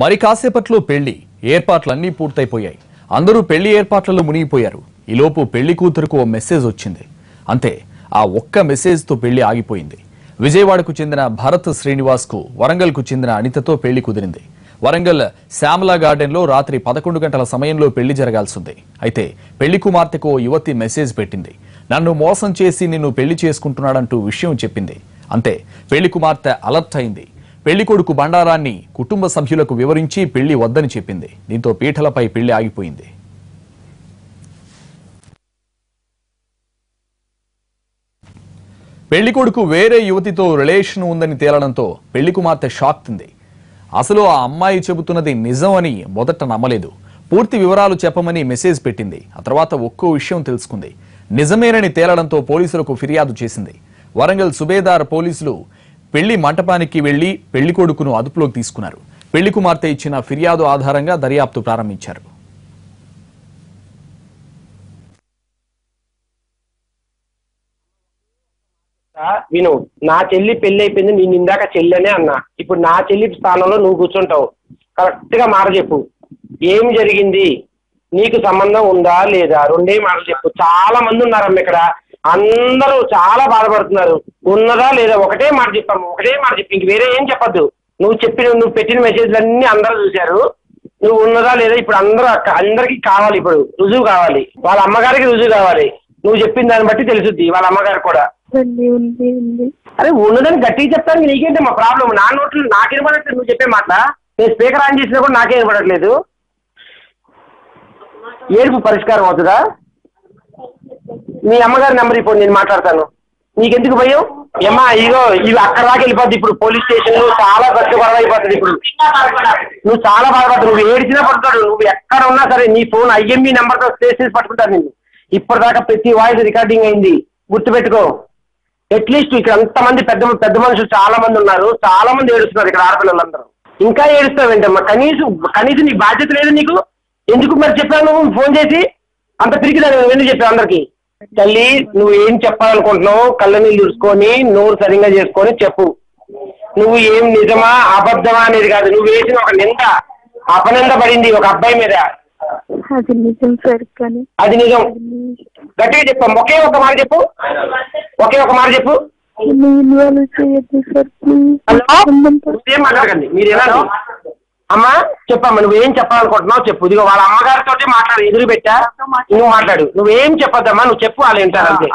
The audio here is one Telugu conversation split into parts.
మరి కాసేపట్లో పెళ్ళి ఏర్పాట్లన్నీ పూర్తయిపోయాయి. అందరూ పెళ్ళి ఏర్పాట్లలో మునిగిపోయారు. ఈలోపు పెళ్ళి కూతురుకు ఓ మెసేజ్ వచ్చింది. అంతే ఆ ఒక్క మెసేజ్తో పెళ్ళి ఆగిపోయింది. విజయవాడకు చెందిన భరత్ శ్రీనివాస్కు వరంగల్కు వరంగల్కు చెందిన అనితతో పెళ్ళి కుదిరింది. వరంగల్ శ్యామలా గార్డెన్లో రాత్రి పదకొండు గంటల సమయంలో పెళ్ళి జరగాల్సింది. అయితే పెళ్ళి కుమార్తెకు ఓ యువతి మెసేజ్ పెట్టింది. నన్ను మోసం చేసి నిన్ను పెళ్ళి చేసుకుంటున్నాడంటూ విషయం చెప్పింది. అంతే పెళ్ళి కుమార్తె అలర్ట్ అయింది. పెళ్ళి కొడుకు బండారాన్ని కుటుంబ సభ్యులకు వివరించి పెళ్ళి వద్దని చెప్పింది. దీంతో పీఠలపై పెళ్ళి ఆగిపోయింది. పెళ్ళి కొడుకు వేరే యువతితో రిలేషన్ ఉందని తేలడంతో పెళ్ళి కుమార్తె షాక్ తింది. అసలు ఆ అమ్మాయి చెబుతున్నది నిజం అని మొదట నమ్మలేదు. పూర్తి వివరాలు చెప్పమని మెసేజ్ పెట్టింది. ఆ తర్వాత ఒక్కో విషయం తెలుసుకుంది. నిజమేనని తేలడంతో పోలీసులకు ఫిర్యాదు చేసింది. వరంగల్ సుబేదార్ పోలీసులు పెళ్ళి మంటపానికి వెళ్ళి పెళ్ళి కొడుకును అదుపులోకి తీసుకున్నారు. పెళ్ళి కుమార్తె ఇచ్చిన ఫిర్యాదు ఆధారంగా దర్యాప్తు ప్రారంభించారు. విను నా చెల్లి పెళ్ళి అయిపోయింది నేను ఇందాక చెల్లెనే అన్నా. ఇప్పుడు నా చెల్లి స్థానంలో నువ్వు కూర్చుంటావు. కరెక్ట్గా మాట చెప్పు. ఏం జరిగింది? నీకు సంబంధం ఉందా లేదా? రెండే మాటలు చెప్పు. చాలా మంది ఉన్నారమ్మ ఇక్కడ. అందరూ చాలా బాధపడుతున్నారు. ఉన్నదా లేదా ఒకటే మాట చెప్పాము. ఒకటే మాట చెప్పి ఇంక వేరే ఏం చెప్పొద్దు. నువ్వు చెప్పిన నువ్వు పెట్టిన మెసేజ్లు అన్ని అందరూ చూశారు. నువ్వు ఉన్నదా లేదా ఇప్పుడు అందరూ అందరికీ కావాలి ఇప్పుడు. రుజువు కావాలి. వాళ్ళ అమ్మగారికి రుజువు కావాలి. నువ్వు చెప్పిన దాన్ని బట్టి తెలుసుద్ది వాళ్ళ అమ్మగారికి కూడా. అరే ఉన్నదని గట్టిగా చెప్తాను నీకేంటి మా ప్రాబ్లం నా నోట్లు నాకు వినపడట్లేదు నువ్వు చెప్పే మాట నేను స్పీకర్ ఆన్ చేసినా కూడా నాకే వినపడట్లేదు. ఏడుపు పరిష్కారం అవుతుందా? మీ అమ్మగారి నెంబర్ ఇప్పుడు నేను మాట్లాడతాను. నీకెందుకు భయం? ఏమ్మా ఇగో ఇవి అక్కడ దాకా వెళ్ళిపోద్ది ఇప్పుడు పోలీస్ స్టేషన్ చాలా పెద్ద గొడవ అయిపోతుంది ఇప్పుడు. నువ్వు చాలా బాధపడతావు. నువ్వు ఏడిచినా పడతాడు. నువ్వు ఎక్కడ ఉన్నా సరే నీ ఫోన్ ఐఎంఈ నెంబర్తో సేవ్ చేసి పట్టుకుంటారు నిన్ను. ఇప్పటిదాకా ప్రతి వాయిస్ రికార్డింగ్ అయింది. గుర్తుపెట్టుకో. అట్లీస్ట్ ఇక్కడ అంతమంది పెద్ద పెద్ద మనుషులు చాలా మంది ఉన్నారు. చాలా మంది ఏడుస్తున్నారు ఇక్కడ ఆడపిల్లలందరూ. ఇంకా ఏడుస్తావేంటమ్మా? కనీసం కనీసం నీ బాధ్యత లేదు నీకు. ఎందుకు మరి చెప్పాను నువ్వు? ఫోన్ చేసి. అంత పిరికిదా నువ్వు ఎందుకు చెప్పావు అందరికీ? తల్లి నువ్వు ఏం చెప్పాలనుకుంటున్నావు కళ్ళ నీళ్ళు చూసుకొని నోరు సరిగ్గా చేసుకొని చెప్పు. నువ్వు ఏం నిజమా అబద్ధమా అనేది కాదు. నువ్వు వేసిన ఒక నింద అపనింద పడింది ఒక అబ్బాయి మీద. అది నిజం సార్ కానీ అది నిజం. గట్టిగా చెప్పు ఒకే ఒక మాట చెప్పు. ఒకే ఒక మాట చెప్పు. మీరు ఎలా అమ్మా చెప్పమ్మా నువ్వేం చెప్పాలనుకుంటున్నావు చెప్పు. ఇదిగో వాళ్ళ అమ్మగారితో మాట్లాడు ఎదురు పెట్టా. నువ్వు మాట్లాడు. నువ్వేం చెప్పొద్దమ్మా నువ్వు చెప్పు వాళ్ళు వింటారు అంతే.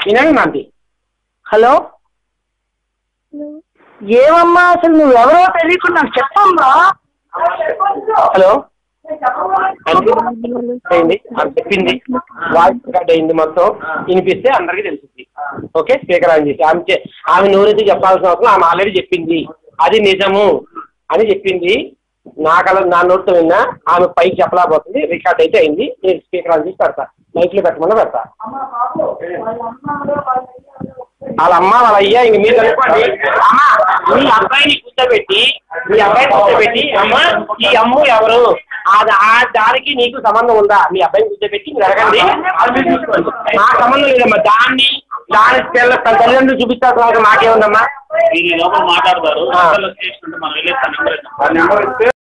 వినండి నాంతి హలో? ఏమమ్మా అసలు నువ్వు ఎవరో తెలియకుండా నాకు చెప్పమ్మా. హలో? అయింది. చెప్పింది. వాయిస్ రికార్డ్ అయింది మొత్తం. వినిపిస్తే అందరికీ తెలుస్తుంది. ఓకే? స్పీకర్ ఆన్ చేసి. ఆమె ఆమె నోరెత్తి చెప్పాల్సిన అవసరం ఆమె ఆల్రెడీ చెప్పింది. అది నిజము. అని చెప్పింది. నా కల నా నోట్తో విన్నా ఆమె పైకి చెప్పలేకపోతుంది. రికార్డ్ అయితే అయింది. నేను స్పీకర్ ఆన్ చేసి పెడతా. మైక్లో పెట్టమని పెడతా. వాళ్ళ అమ్మ వాళ్ళ అయ్యా ఇంక మీరు అనుకోండి అమ్మ మీ అబ్బాయిని కూర్చోబెట్టి మీ అబ్బాయిని కూర్చోబెట్టి అమ్మ ఈ అమ్ము ఎవరు? అది ఆ దానికి నీకు సంబంధం ఉందా? మీ అబ్బాయిని కూర్చోబెట్టి మీరు అడగండి. నాకు సంబంధం లేదమ్మా. దాన్ని దాని పిల్ల తల్లిదండ్రులు చూపిస్తాల్సిన మాకేముందమ్మా? మీరు ఈ లోపల మాట్లాడతారు మనం వెళ్ళేస్తాం నెంబర్ ఇస్తాం.